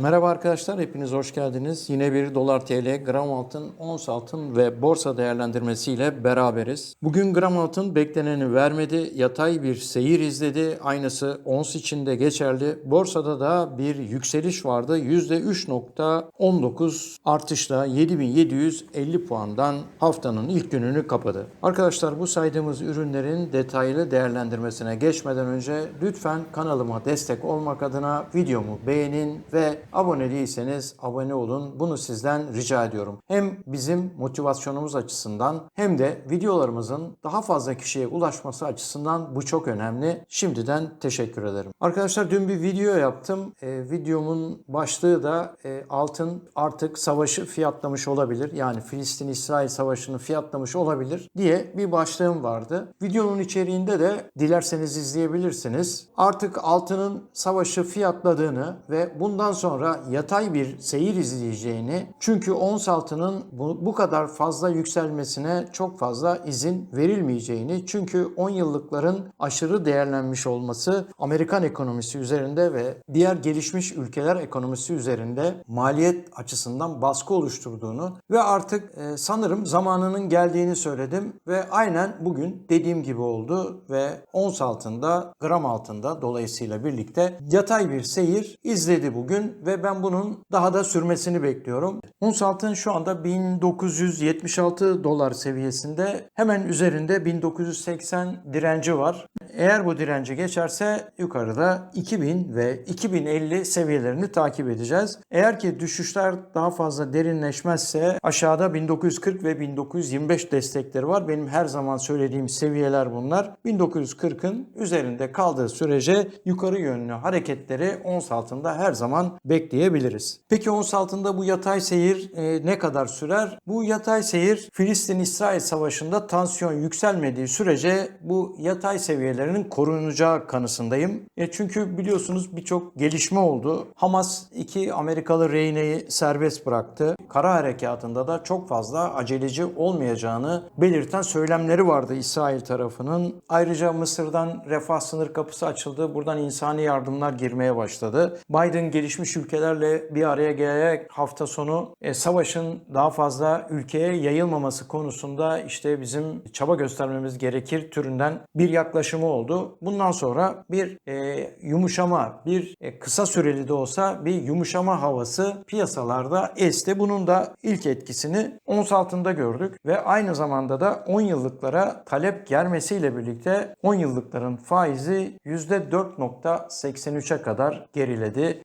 Merhaba arkadaşlar, hepiniz hoş geldiniz. Yine bir dolar TL, gram altın, ons altın ve borsa değerlendirmesiyle beraberiz. Bugün gram altın bekleneni vermedi, yatay bir seyir izledi. Aynısı ons için de geçerli. Borsada da bir yükseliş vardı. %3.19 artışla 7750 puandan haftanın ilk gününü kapadı. Arkadaşlar bu saydığımız ürünlerin detaylı değerlendirmesine geçmeden önce lütfen kanalıma destek olmak adına videomu beğenin ve abone değilseniz abone olun. Bunu sizden rica ediyorum. Hem bizim motivasyonumuz açısından hem de videolarımızın daha fazla kişiye ulaşması açısından bu çok önemli. Şimdiden teşekkür ederim. Arkadaşlar dün bir video yaptım. Ee, videomun başlığı da e, altın artık savaşı fiyatlamış olabilir. Yani Filistin-İsrail savaşını fiyatlamış olabilir diye bir başlığım vardı. Videonun içeriğinde de dilerseniz izleyebilirsiniz. Artık altının savaşı fiyatladığını ve bundan sonra yatay bir seyir izleyeceğini çünkü ons altının bu, bu kadar fazla yükselmesine çok fazla izin verilmeyeceğini çünkü 10 yıllıkların aşırı değerlenmiş olması Amerikan ekonomisi üzerinde ve diğer gelişmiş ülkeler ekonomisi üzerinde maliyet açısından baskı oluşturduğunu ve artık e, sanırım zamanının geldiğini söyledim ve aynen bugün dediğim gibi oldu ve ons altında gram altında dolayısıyla birlikte yatay bir seyir izledi bugün ve ben bunun daha da sürmesini bekliyorum. Ons altın şu anda 1976 dolar seviyesinde hemen üzerinde 1980 direnci var. Eğer bu direnci geçerse yukarıda 2000 ve 2050 seviyelerini takip edeceğiz. Eğer ki düşüşler daha fazla derinleşmezse aşağıda 1940 ve 1925 destekleri var. Benim her zaman söylediğim seviyeler bunlar. 1940'ın üzerinde kaldığı sürece yukarı yönlü hareketleri ons altında her zaman bekleyebiliriz. Peki ons altında bu yatay seyir e, ne kadar sürer? Bu yatay seyir Filistin-İsrail savaşında tansiyon yükselmediği sürece bu yatay seviyelerinin korunacağı kanısındayım. E çünkü biliyorsunuz birçok gelişme oldu. Hamas iki Amerikalı rehineyi serbest bıraktı. Kara harekatında da çok fazla aceleci olmayacağını belirten söylemleri vardı İsrail tarafının. Ayrıca Mısır'dan refah sınır kapısı açıldı. Buradan insani yardımlar girmeye başladı. Biden gelişmiş ülkelerle bir araya gelerek hafta sonu e, savaşın daha fazla ülkeye yayılmaması konusunda işte bizim çaba göstermemiz gerekir türünden bir yaklaşımı oldu. Bundan sonra bir e, yumuşama, bir e, kısa süreli de olsa bir yumuşama havası piyasalarda esti. Bunun da ilk etkisini ons altında gördük ve aynı zamanda da 10 yıllıklara talep gelmesiyle birlikte 10 yıllıkların faizi %4.83'e kadar geriledi.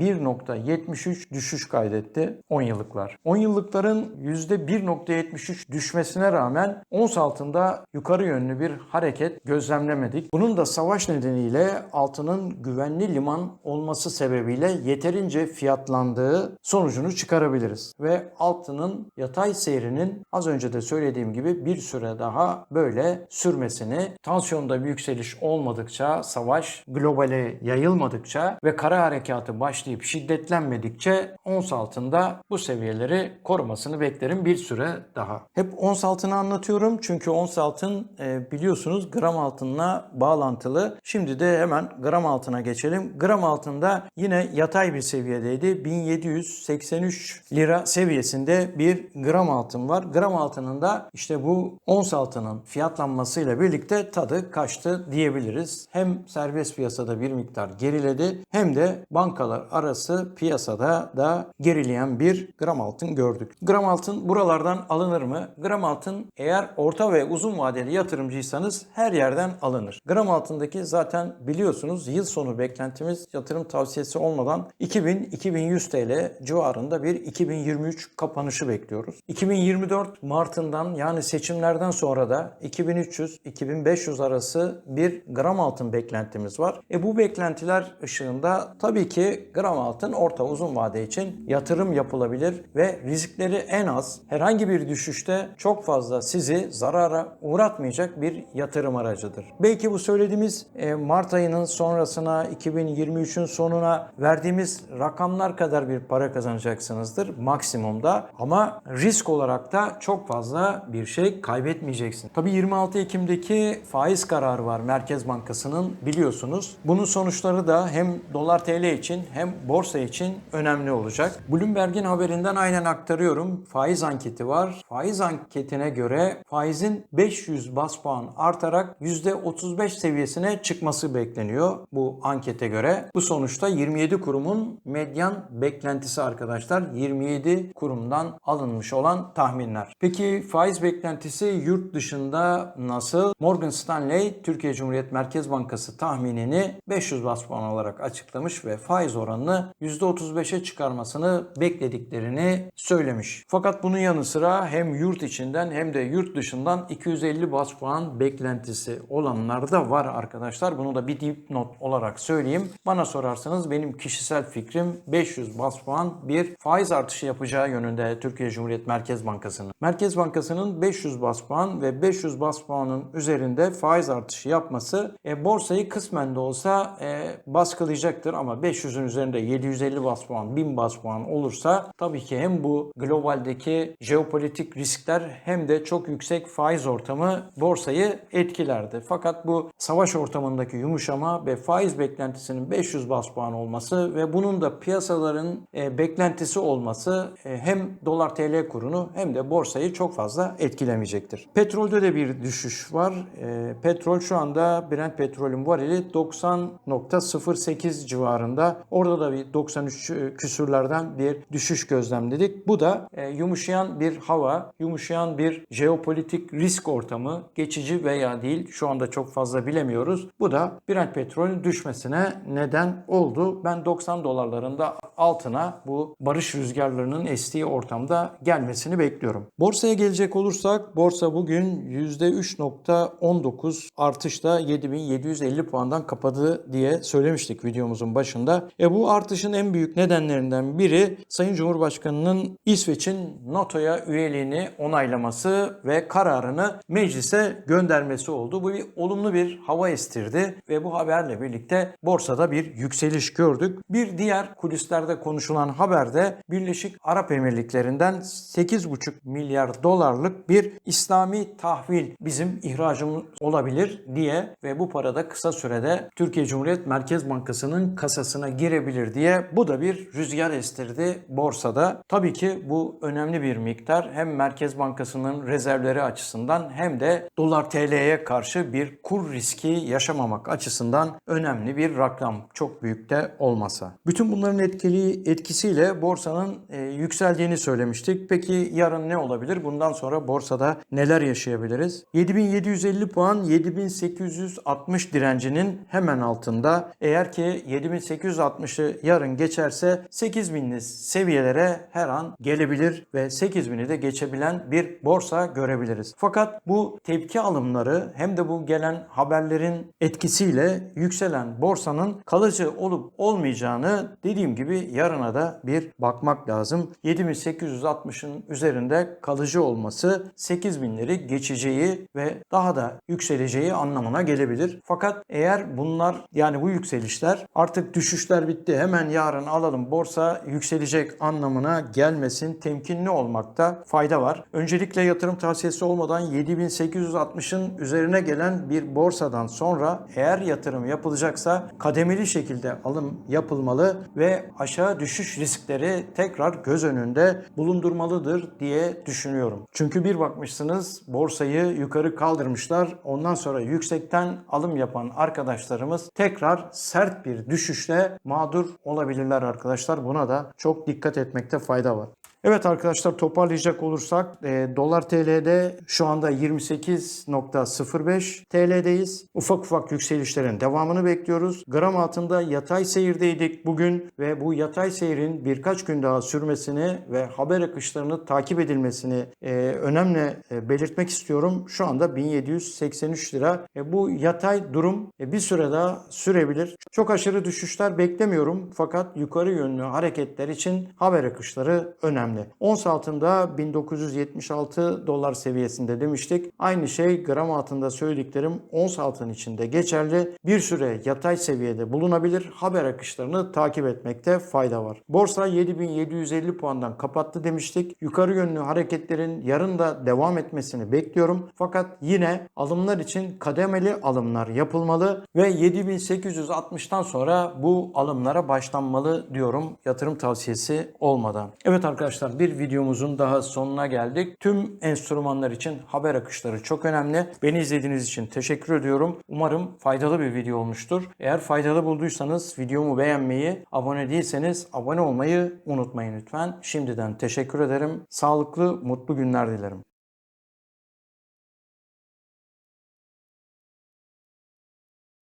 %1.73 düşüş kaydetti 10 yıllıklar. 10 yıllıkların %1.73 düşmesine rağmen ons altında yukarı yönlü bir hareket gözlemlemedik. Bunun da savaş nedeniyle altının güvenli liman olması sebebiyle yeterince fiyatlandığı sonucunu çıkarabiliriz. Ve altının yatay seyrinin az önce de söylediğim gibi bir süre daha böyle sürmesini, tansiyonda bir yükseliş olmadıkça, savaş globale yayılmadıkça ve kara harekatı başlayıp şiddetlenmedikçe ons altında bu seviyeleri korumasını beklerim bir süre daha. Hep ons altını anlatıyorum çünkü ons altın e, biliyorsunuz gram altınla bağlantılı. Şimdi de hemen gram altına geçelim. Gram altında yine yatay bir seviyedeydi. 1783 lira seviyesinde bir gram altın var. Gram altının da işte bu ons altının fiyatlanmasıyla birlikte tadı kaçtı diyebiliriz. Hem serbest piyasada bir miktar geriledi hem de bankalar arası piyasada da gerileyen bir gram altın gördük. Gram altın buralardan alınır mı? Gram altın eğer orta ve uzun vadeli yatırımcıysanız her yerden alınır. Gram altındaki zaten biliyorsunuz yıl sonu beklentimiz yatırım tavsiyesi olmadan 2000-2100 TL civarında bir 2023 kapanışı bekliyoruz. 2024 Mart'ından yani seçimlerden sonra da 2300-2500 arası bir gram altın beklentimiz var. E bu beklentiler ışığında tabii ki gram altın orta uzun vade için yatırım yapılabilir ve riskleri en az herhangi bir düşüşte çok fazla sizi zarara uğratmayacak bir yatırım aracıdır. Belki bu söylediğimiz e, Mart ayının sonrasına 2023'ün sonuna verdiğimiz rakamlar kadar bir para kazanacaksınızdır maksimumda ama risk olarak da çok fazla bir şey kaybetmeyeceksin. Tabii 26 Ekim'deki faiz kararı var Merkez Bankası'nın biliyorsunuz. Bunun sonuçları da hem dolar TL için hem borsa için önemli olacak. Bloomberg'in haberinden aynen aktarıyorum. Faiz anketi var. Faiz anketine göre faizin 500 bas puan artarak %35 seviyesine çıkması bekleniyor bu ankete göre. Bu sonuçta 27 kurumun medyan beklentisi arkadaşlar. 27 kurumdan alınmış olan tahminler. Peki faiz beklentisi yurt dışında nasıl? Morgan Stanley Türkiye Cumhuriyet Merkez Bankası tahminini 500 bas puan olarak açıklamış ve faiz oranını %35'e çıkarmasını beklediklerini söylemiş. Fakat bunun yanı sıra hem yurt içinden hem de yurt dışından 250 bas puan beklentisi olanlar da var arkadaşlar. Bunu da bir dipnot olarak söyleyeyim. Bana sorarsanız benim kişisel fikrim 500 bas puan bir faiz artışı yapacağı yönünde Türkiye Cumhuriyet Merkez Bankası'nın. Merkez Bankası'nın 500 bas puan ve 500 bas puanın üzerinde faiz artışı yapması e, borsayı kısmen de olsa e, baskılayacaktır ama 500'ün üzerinde 750 bas puan, 1000 bas puan olursa tabii ki hem bu globaldeki jeopolitik riskler hem de çok yüksek faiz ortamı borsayı etkilerdi. Fakat bu savaş ortamındaki yumuşama ve faiz beklentisinin 500 bas puan olması ve bunun da piyasaların e, beklentisi olması e, hem dolar TL kurunu hem de borsayı çok fazla etkilemeyecektir. Petrolde de bir düşüş var. E, petrol şu anda Brent petrolün varili 90.08 civarında. Orada da bir 93 küsürlerden bir düşüş gözlemledik. Bu da e, yumuşayan bir hava, yumuşayan bir jeopolitik risk ortamı, geçici veya değil şu anda çok fazla bilemiyoruz. Bu da Brent petrolün düşmesine neden oldu. Ben 90 dolarlarında altına bu barış rüzgarlarının estiği ortamda gelmesini bekliyorum. Borsaya gelecek olursak borsa bugün %3.19 artışla 7750 puandan kapadı diye söylemiştik videomuzun başında. E bu artışın en büyük nedenlerinden biri Sayın Cumhurbaşkanı'nın İsveç'in NATO'ya üyeliğini onaylaması ve kararını meclise göndermesi oldu. Bu bir olumlu bir hava estirdi ve bu haberle birlikte borsada bir yükseliş gördük. Bir diğer kulislerde konuşulan haberde Birleşik Arap Emirlikleri'nden 8,5 milyar dolarlık bir İslami tahvil bizim ihracımız olabilir diye ve bu parada kısa sürede Türkiye Cumhuriyet Merkez Bankası'nın kasasına girebilir diye bu da bir rüzgar estirdi borsada. Tabii ki bu önemli bir miktar hem Merkez Bankası'nın rezervleri açısından hem de dolar TL'ye karşı bir kur riski yaşamamak açısından önemli bir rakam. Çok büyük de olmasa. Bütün bunların etkili etkisiyle borsanın e, yükseldiğini söylemiştik. Peki yarın ne olabilir? Bundan sonra borsada neler yaşayabiliriz? 7750 puan 7860 direncinin hemen altında. Eğer ki 7860'ı yarın geçerse 8000'li seviyelere her an gelebilir ve 8000'i de geçebilen bir borsa görebiliriz. Fakat bu tepki alımları hem de bu gelen haberlerin etkisiyle yükselen borsanın kalıcı olup olmayacağını dediğim gibi yarına da bir bakmak lazım. 7860'ın üzerinde kalıcı olması 8000'leri geçeceği ve daha da yükseleceği anlamına gelebilir. Fakat eğer bunlar yani bu yükselişler artık düşüşler bitti hemen yarın alalım borsa yükselecek anlamına gelmesin temkinli olmakta fayda var. Öncelikle yatırım tavsiyesi olmadan 7860'ın üzerine gelen bir borsadan sonra eğer yatırım yapılacaksa kademeli şekilde alım yapılmalı ve aşağı düşüş riskleri tekrar göz önünde bulundurmalıdır diye düşünüyorum. Çünkü bir bakmışsınız borsayı yukarı kaldırmışlar. Ondan sonra yüksekten alım yapan arkadaşlarımız tekrar sert bir düşüşle mağdur olabilirler arkadaşlar. Buna da çok dikkat etmekte fayda var. Evet arkadaşlar toparlayacak olursak e, dolar TL'de şu anda 28.05 TL'deyiz. Ufak ufak yükselişlerin devamını bekliyoruz. Gram altında yatay seyirdeydik bugün ve bu yatay seyrin birkaç gün daha sürmesini ve haber akışlarını takip edilmesini e, önemli e, belirtmek istiyorum. Şu anda 1783 lira. E, bu yatay durum e, bir süre daha sürebilir. Çok aşırı düşüşler beklemiyorum fakat yukarı yönlü hareketler için haber akışları önemli. Önemli. Ons altında 1976 dolar seviyesinde demiştik. Aynı şey gram altında söylediklerim ons altın içinde geçerli. Bir süre yatay seviyede bulunabilir. Haber akışlarını takip etmekte fayda var. Borsa 7750 puandan kapattı demiştik. Yukarı yönlü hareketlerin yarın da devam etmesini bekliyorum. Fakat yine alımlar için kademeli alımlar yapılmalı ve 7860'tan sonra bu alımlara başlanmalı diyorum yatırım tavsiyesi olmadan. Evet arkadaşlar bir videomuzun daha sonuna geldik. Tüm enstrümanlar için haber akışları çok önemli. Beni izlediğiniz için teşekkür ediyorum. Umarım faydalı bir video olmuştur. Eğer faydalı bulduysanız videomu beğenmeyi, abone değilseniz abone olmayı unutmayın lütfen. Şimdiden teşekkür ederim. Sağlıklı, mutlu günler dilerim.